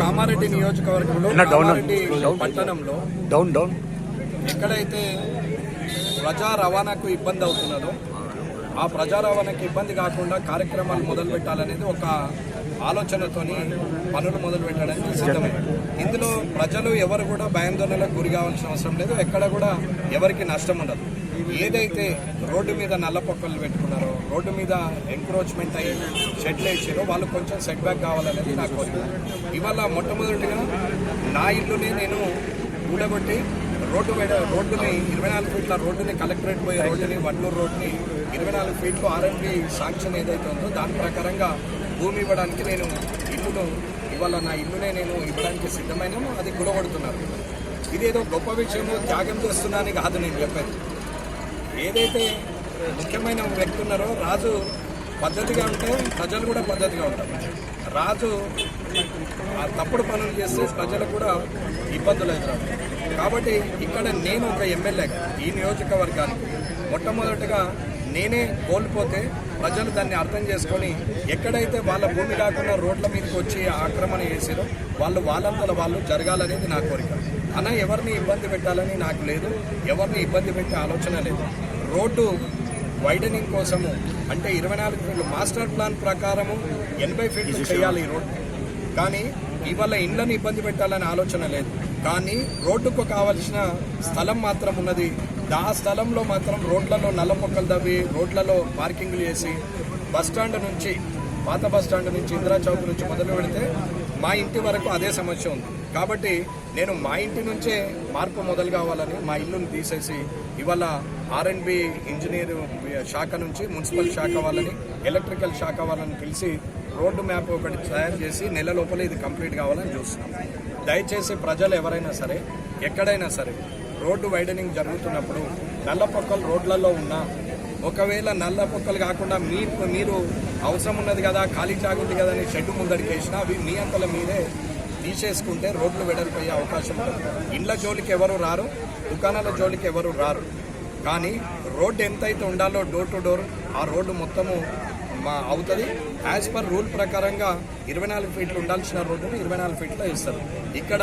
కామారెడ్డి నియోజకవర్గంలో కామారెడ్డి. పట్టణంలో down down ఎక్కడైతే ప్రజా రవాణాకు ఇబ్బంది అవుతున్నదో ఆ ప్రజా రవాణాకి ఇబ్బంది కాకుండా కార్యక్రమాలు మొదలు పెట్టాలనేది ఒక ఆలోచనతోని పనులు మొదలు పెట్టడానికి సిద్ధమైంది ఇందులో ప్రజలు ఎవరు కూడా భయాందోళనలకు గురి కావాల్సిన అవసరం లేదు. ఎక్కడ కూడా ఎవరికి నష్టం ఉండదు. ఏదైతే రోడ్డు మీద నల్ల పొక్కలు పెట్టుకున్నారో రోడ్డు మీద ఎంక్రోచ్మెంట్ అయ్యి షెడ్లు వేసారో వాళ్ళు కొంచెం సెట్ బ్యాక్ కావాలనేది నా కోరిక. ఇవాళ మొట్టమొదటిగా నా ఇల్లుని నేను కూడగొట్టి రోడ్డు మీద రోడ్డుని ఇరవై నాలుగు ఫీట్ల రోడ్డుని కలెక్టరేట్ పోయే రోడ్డుని వడ్లూరు రోడ్ని ఇరవై నాలుగు ఫీట్లు ఆర్ఎండ్బి శాంక్షన్ ఏదైతే ఉందో దాని ప్రకారంగా భూమి ఇవ్వడానికి నేను ఇల్లును ఇవాళ నా ఇల్లునే నేను ఇవ్వడానికి సిద్ధమైనాము అది గుడగొడుతున్నారు ఇదేదో గొప్ప విషయము త్యాగం చేస్తున్నానని కాదు నేను చెప్పేది. ఏదైతే ముఖ్యమైన వ్యక్తి ఉన్నారో రాజు పద్ధతిగా ఉంటే ప్రజలు కూడా పద్ధతిగా ఉంటారు. రాజు ఆ తప్పుడు పనులు చేస్తే ప్రజలు కూడా ఇబ్బందులు అవుతారు కాబట్టి ఇక్కడ నేను ఒక ఎమ్మెల్యే ఈ నియోజకవర్గానికి మొట్టమొదటిగా నేనే కోల్పోతే ప్రజలు దాన్ని అర్థం చేసుకొని ఎక్కడైతే వాళ్ళ భూమి కాకుండా రోడ్ల మీదకి వచ్చి ఆక్రమణ చేసారో వాళ్ళు వాళ్ళంతల వాళ్ళు జరగాలనేది నా కోరిక. అన్న ఎవరిని ఇబ్బంది పెట్టాలని నాకు లేదు ఎవరిని ఇబ్బంది పెట్టే ఆలోచన లేదు. రోడ్డు వైడనింగ్ కోసము అంటే ఇరవై నాలుగు ఫీట్లు మాస్టర్ ప్లాన్ ప్రకారము ఎనభై ఫీట్లు చేయాలి ఈ రోడ్డు. కానీ ఇవాళ ఇండ్లను ఇబ్బంది పెట్టాలనే ఆలోచన లేదు. కానీ రోడ్డుకు కావలసిన స్థలం మాత్రం ఉన్నది. ఆ స్థలంలో మాత్రం రోడ్లలో నల్ల మొక్కలు తవ్వి రోడ్లలో పార్కింగ్లు చేసి బస్ స్టాండ్ నుంచి పాత బస్ స్టాండ్ నుంచి ఇందిరా చౌక్ నుంచి మొదలు పెడితే మా ఇంటి వరకు అదే సమస్య ఉంది. కాబట్టి నేను మా ఇంటి నుంచే మార్పు మొదలు కావాలని మా ఇల్లుని తీసేసి ఇవాళ ఆర్ఎండ్బి ఇంజనీర్ శాఖ నుంచి మున్సిపల్ శాఖ వాళ్ళని ఎలక్ట్రికల్ శాఖ వాళ్ళని పిలిచి రోడ్డు మ్యాప్ ఒకటి తయారు చేసి నెల లోపల ఇది కంప్లీట్ కావాలని చూస్తున్నాం. దయచేసి ప్రజలు ఎవరైనా సరే ఎక్కడైనా సరే రోడ్డు వైడనింగ్ జరుగుతున్నప్పుడు నల్లపొక్కలు రోడ్లలో ఉన్న ఒకవేళ నల్ల పొక్కలు కాకుండా మీ మీరు అవసరం ఉన్నది కదా ఖాళీ జాగుంది కదా అని షెడ్ ముందడికి వేసినా అవి మీ అంతల మీరే తీసేసుకుంటే రోడ్లు వెడల్పోయే అవకాశం ఉంటుంది. ఇండ్ల జోలికి ఎవరు రారు దుకాణాల జోలికి ఎవరు రారు. కానీ రోడ్డు ఎంతైతే ఉండాలో డోర్ టు డోర్ ఆ రోడ్డు మొత్తము మా అవుతుంది. యాజ్ పర్ రూల్ ప్రకారంగా ఇరవై నాలుగు ఫీట్లు ఉండాల్సిన రోడ్డుని ఇరవై నాలుగు ఫీట్లో ఇస్తారు. ఇక్కడ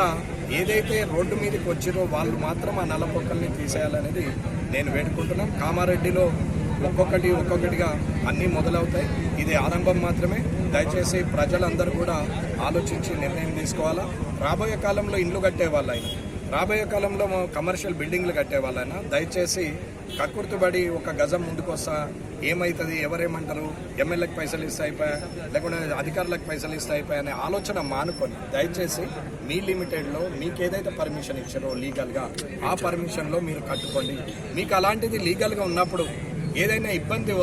ఏదైతే రోడ్డు మీదకి వచ్చిరో వాళ్ళు మాత్రం ఆ నలపొక్కల్ని తీసేయాలనేది నేను వేడుకుంటున్నాం. కామారెడ్డిలో ఒక్కొక్కటి ఒక్కొక్కటిగా అన్నీ మొదలవుతాయి. ఇది ఆరంభం మాత్రమే. దయచేసి ప్రజలందరూ కూడా ఆలోచించి నిర్ణయం తీసుకోవాలా? రాబోయే కాలంలో ఇండ్లు కట్టే వాళ్ళైనా రాబోయే కాలంలో కమర్షియల్ బిల్డింగ్లు కట్టే వాళ్ళైనా దయచేసి కక్కుర్తుబడి ఒక గజం ముందుకొస్తా ఏమవుతుంది ఎవరేమంటారు? ఎమ్మెల్యేకి పైసలు ఇస్తే అయిపోయా? లేకుంటే అధికారులకు పైసలు ఇస్తే అయిపోయా అనే ఆలోచన మానుకొని దయచేసి మీ లిమిటెడ్లో మీకు ఏదైతే పర్మిషన్ ఇచ్చారో లీగల్గా ఆ పర్మిషన్లో మీరు కట్టుకోండి. మీకు అలాంటిది లీగల్గా ఉన్నప్పుడు ఏదైనా ఇబ్బంది